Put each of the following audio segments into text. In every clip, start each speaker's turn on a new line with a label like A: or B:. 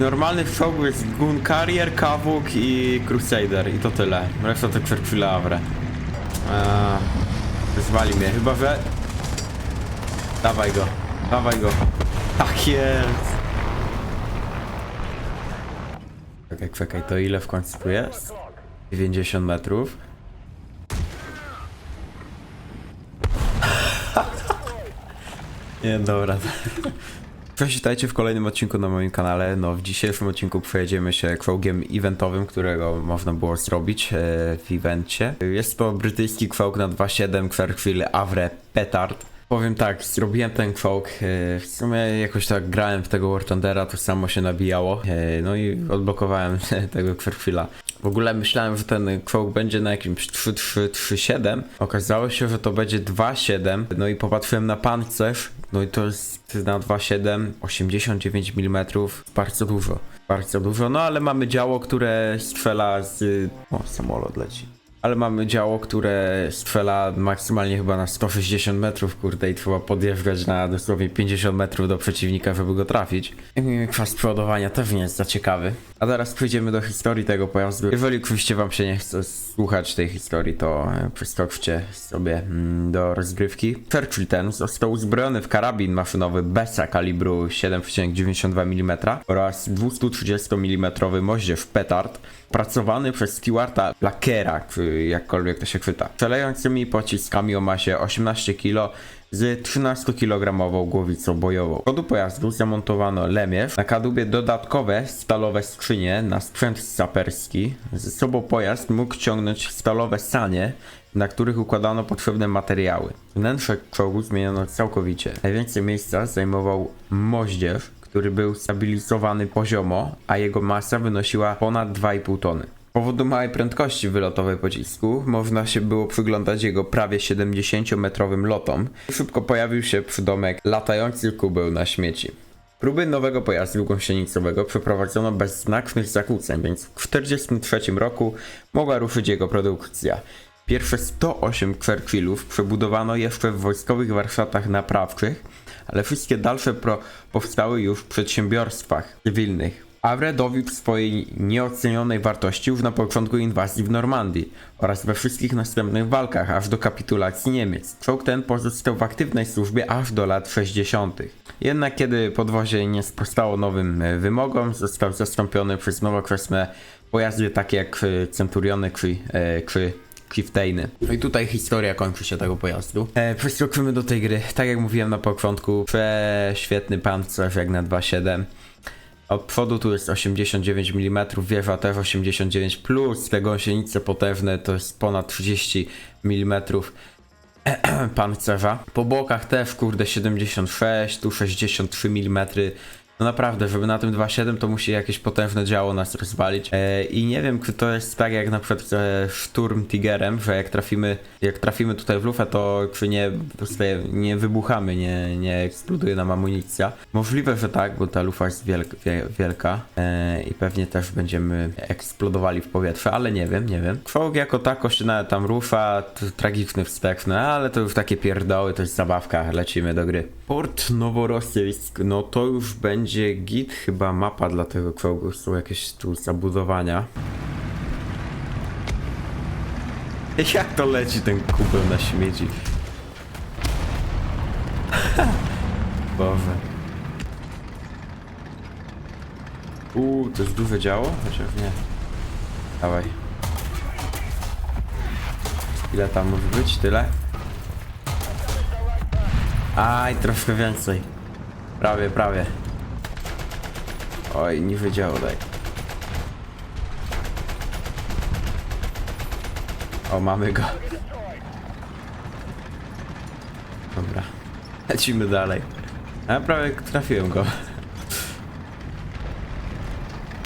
A: Normalny czołg jest Gun Carrier, Kawuk i Crusader i to tyle. Reszta to Kwerkwile Avre. Eee, Zwali mnie, chyba że... Dawaj go, dawaj go. Tak jest. Czekaj, czekaj, to ile w końcu tu jest? 90 metrów. Nie, dobra. Cześć, witajcie w kolejnym odcinku na moim kanale. No, w dzisiejszym odcinku przejedziemy się krogiem eventowym, którego można było zrobić e, w evencie. Jest to brytyjski krog na 2.7 Querquil Avre Petard. Powiem tak, zrobiłem ten krog, e, w sumie jakoś tak grałem w tego War Thundera, to samo się nabijało, e, no i odblokowałem tego Querquila. W ogóle myślałem, że ten krok będzie na jakimś 3-3-3-7. Okazało się, że to będzie 2-7. No i popatrzyłem na pancerz. No i to jest na 2,7, 89 mm, bardzo dużo, bardzo dużo, no ale mamy działo, które strzela z... O, samolot leci. Ale mamy działo, które strzela maksymalnie chyba na 160 metrów, kurde, i trzeba podjeżdżać na dosłownie 50 metrów do przeciwnika, żeby go trafić. Kwas przodowania też nie jest za ciekawy. A teraz przejdziemy do historii tego pojazdu. Jeżeli oczywiście wam się nie chce słuchać tej historii, to e, przeskoczcie sobie mm, do rozgrywki. Churchill ten został uzbrojony w karabin maszynowy Besa kalibru 7,92 mm oraz 230 mm moździerz Petard, pracowany przez Stewarta Lakera, czy jakkolwiek to się chwyta, strzelającymi pociskami o masie 18 kg z 13-kilogramową głowicą bojową. Przodu pojazdu zamontowano lemierz, na kadłubie dodatkowe stalowe skrzynie na sprzęt saperski. Ze sobą pojazd mógł ciągnąć stalowe sanie, na których układano potrzebne materiały. Wnętrze czołgu zmieniono całkowicie. Najwięcej miejsca zajmował moździerz, który był stabilizowany poziomo, a jego masa wynosiła ponad 2,5 tony. Z powodu małej prędkości wylotowej pocisku można się było przyglądać jego prawie 70-metrowym lotom. Szybko pojawił się przydomek latający kubeł na śmieci. Próby nowego pojazdu gąsienicowego przeprowadzono bez znacznych zakłóceń, więc w 1943 roku mogła ruszyć jego produkcja. Pierwsze 108 Churchillów przebudowano jeszcze w wojskowych warsztatach naprawczych, ale wszystkie dalsze pro powstały już w przedsiębiorstwach cywilnych. Avre dowiódł swojej nieocenionej wartości już na początku inwazji w Normandii oraz we wszystkich następnych walkach aż do kapitulacji Niemiec. Czołg ten pozostał w aktywnej służbie aż do lat 60. Jednak kiedy podwozie nie sprostało nowym e, wymogom, został zastąpiony przez nowoczesne pojazdy takie jak e, Centuriony czy, e, czy Chieftainy. No i tutaj historia kończy się tego pojazdu. E, do tej gry. Tak jak mówiłem na początku, prześwietny pancerz jak na 2.7. Od przodu tu jest 89 mm, wieża też 89 plus, te gąsienice potężne to jest ponad 30 mm pancerza. Po bokach też kurde 76, tu 63 mm. No naprawdę, żeby na tym 2.7 to musi jakieś potężne działo nas rozwalić. E, I nie wiem, czy to jest tak jak na przykład ze Sturm Tigerem, że jak trafimy, jak trafimy tutaj w lufę, to czy nie, dostaje, nie wybuchamy, nie, nie eksploduje nam amunicja. Możliwe, że tak, bo ta lufa jest wielka, wie, wielka e, i pewnie też będziemy eksplodowali w powietrze, ale nie wiem, nie wiem. Czołg jako tako się nawet tam rusza, tragiczny wsteczny, ale to już takie pierdoły, to jest zabawka, lecimy do gry. Port Noworosyjsk, no to już będzie git, chyba mapa dla tego czołgu, są jakieś tu zabudowania. Jak to leci ten kubeł na śmieci? Boże. Uuu, to jest duże działo? Chociaż nie. Dawaj. Ile tam może być? Tyle? Aj, troszkę więcej. Prawie, prawie. Oj, nie wiedziało daj. O, mamy go. Dobra. Lecimy dalej. A prawie trafiłem go.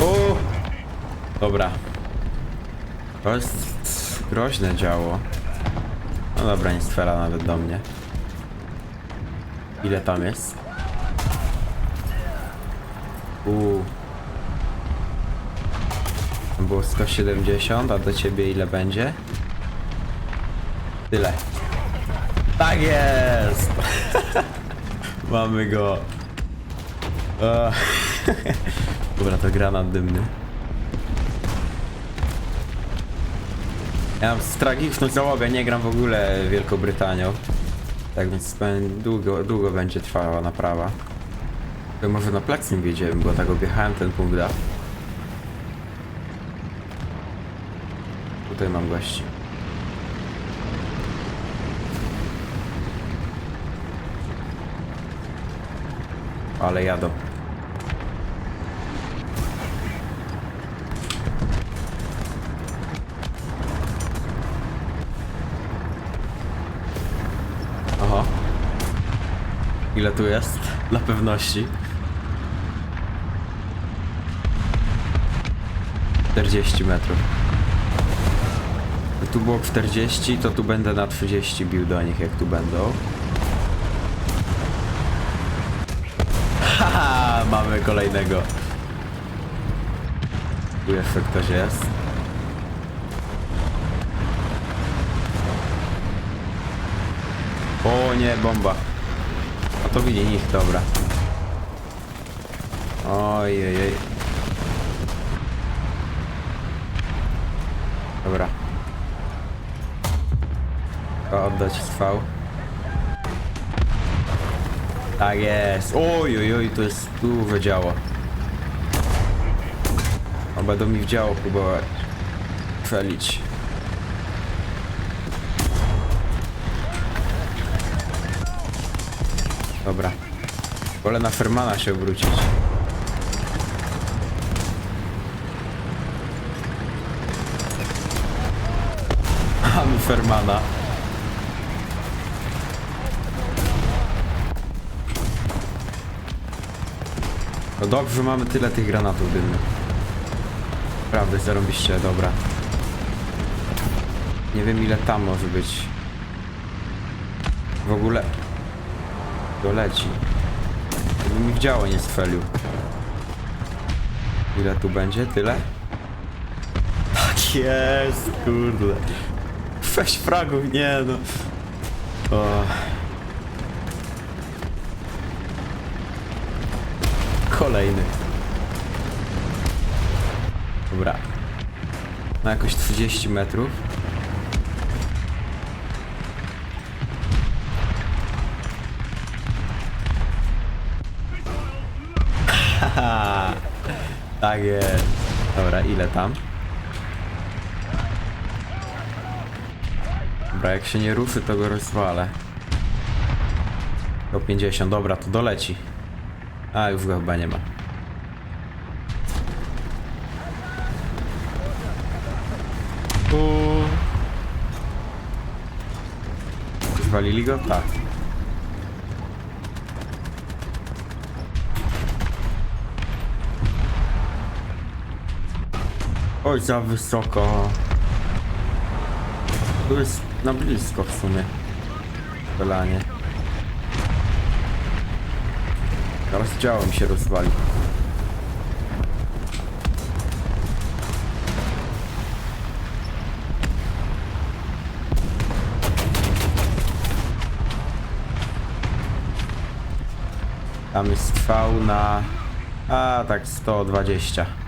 A: O! Dobra. To jest groźne działo. No dobra, nie strzela nawet do mnie. Ile tam jest? Uuu. Było 170, a do ciebie ile będzie? Tyle. Tak jest! Mamy go. Dobra, to granat dymny. Ja mam tragiczną załogę, nie gram w ogóle Wielką Brytanią. Tak więc długo, długo będzie trwała naprawa. To może na Plexim wiedziałem, bo tak objechałem ten punkt A. Tutaj mam gości. Ale jadą. Oho. Ile tu jest? Dla pewności. 40 metrów. Tu było 40, to tu będę na 30 bił do nich, jak tu będą. Haha, mamy kolejnego. Tu jeszcze ktoś jest. O nie, bomba. A to widzi ich, dobra. Ojej. Dobra. To oddać trwał. Tak jest. Oj, oj, oj, to jest tu wydziało. O, będą mi w działo próbować. Dobra. Wolę na Fermana się obrócić. Mamy Fermana. No dobrze, mamy tyle tych granatów dymnych. Prawda, zarobiście, dobra. Nie wiem ile tam może być. W ogóle... Doleci. Jakby mi w działo nie strzelił. Ile tu będzie? Tyle? Tak jest, kurde. Weź fragów, nie no. O. Kolejny. Dobra. Ma jakoś 30 metrów. Tak jest. Dobra, ile tam? Dobra, jak się nie ruszy, to go rozwalę. Do 50, dobra, to doleci. A, już go chyba nie ma. Uuu. Zwalili go? Tak. Oj, za wysoko. Tu jest na blisko w sumie. Dolanie. Teraz działo mi się rozwali. Tam jest trwał na... A, tak 120.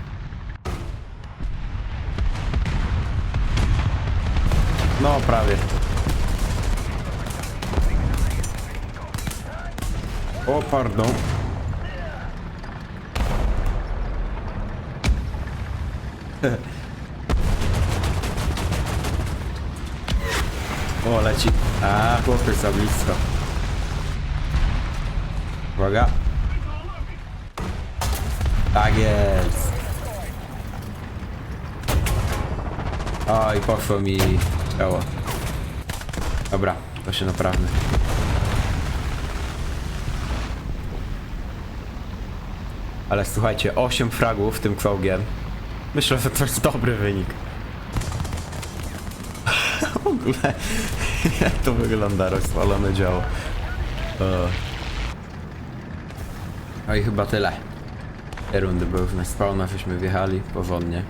A: No, prawie. O, pardon. o, leci. A, chłopiec za blisko. Uwaga. Tak jest. Oj, poszło mi ciało. Dobra, to się naprawdę. Ale słuchajcie, 8 fragów tym czołgiem. Myślę, że to jest dobry wynik. w ogóle, jak to wygląda, rozwalone działo. O. No i chyba tyle. Te rundy, bo już na spawna żeśmy wjechali porządnie.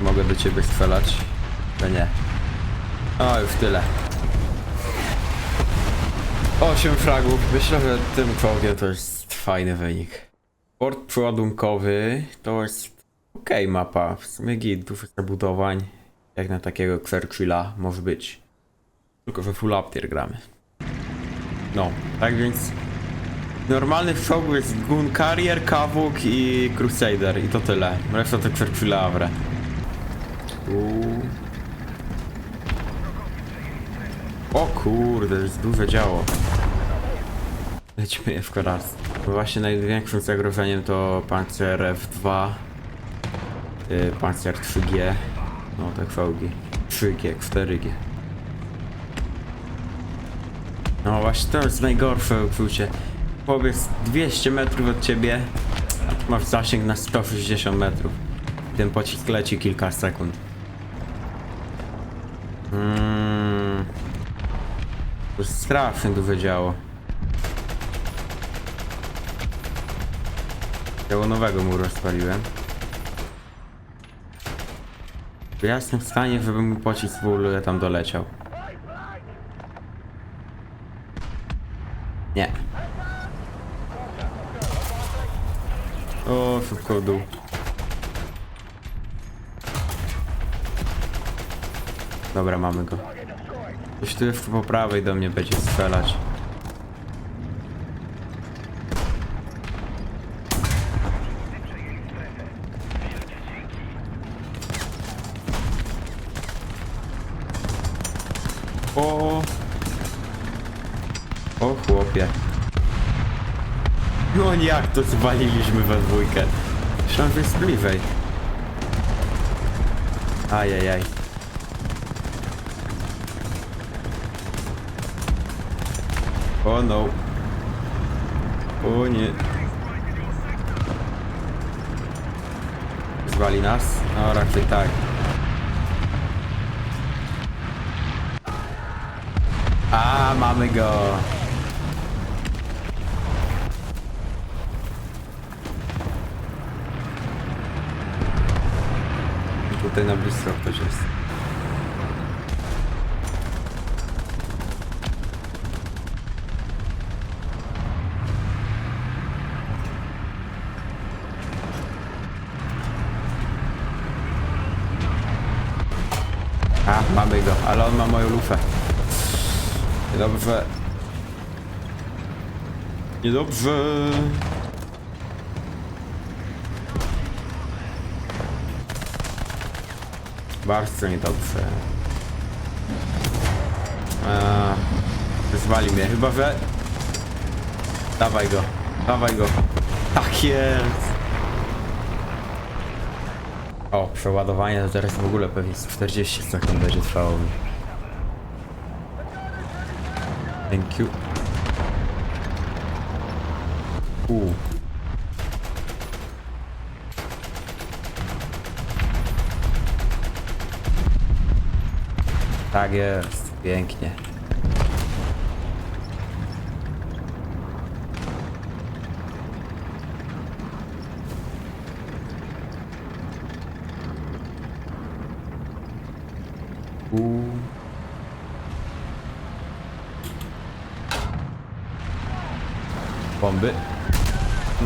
A: Mogę do ciebie strzelać? To nie. O, już tyle. 8 fragów. Myślę, że tym czołgiem to jest fajny wynik. Port przeładunkowy to jest okej mapa. W sumie git, dużo zabudowań. Jak na takiego Querquilla może być. Tylko, że full up tier gramy. No, tak więc... Normalny w jest Gun Carrier, Kawuk i Crusader i to tyle. Reszta to Querquilla Avre. O kurde, jest duże działo. Lecimy je w koraz. Właśnie największym zagrożeniem to Panzer F2, yy, Panzer 3G, no te chwałgi, 3G, 4G. No właśnie to jest najgorsze uczucie. Powiedz 200 metrów od ciebie, a masz zasięg na 160 metrów. Ten pocisk leci kilka sekund. Mm. To jest strasznie duże działo. Działo nowego mu rozpaliłem. Ja jestem w stanie, żeby mu pocisk w ogóle tam doleciał. Nie. O, szybko w dół. Dobra, mamy go. Ktoś tu po prawej do mnie będzie strzelać. O! O chłopie. No jak to zwaliliśmy we dwójkę. Że jest bliżej. Ajajaj. O no. O nie. Zwali nas? No raczej tak. A, mamy go. Tutaj na blisko ktoś jest. A, mamy go, ale on ma moją lufę. Niedobrze. Niedobrze. Bardzo niedobrze. A, Wyzwali mnie, chyba że... Dawaj go, dawaj go. Tak jest. O, przeładowanie to teraz w ogóle pewnie z 40 sekund będzie trwało. Thank you. U. Tak jest, pięknie.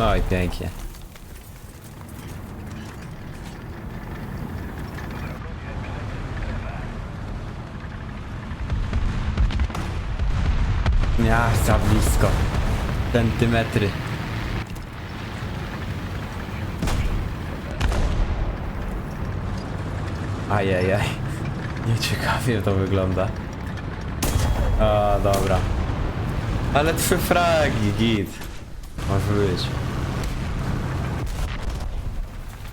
A: No i pięknie. Ja, za blisko. Centymetry. Ajajaj. Nieciekawie to wygląda. A, dobra. Ale trzy fragi, git. Może być.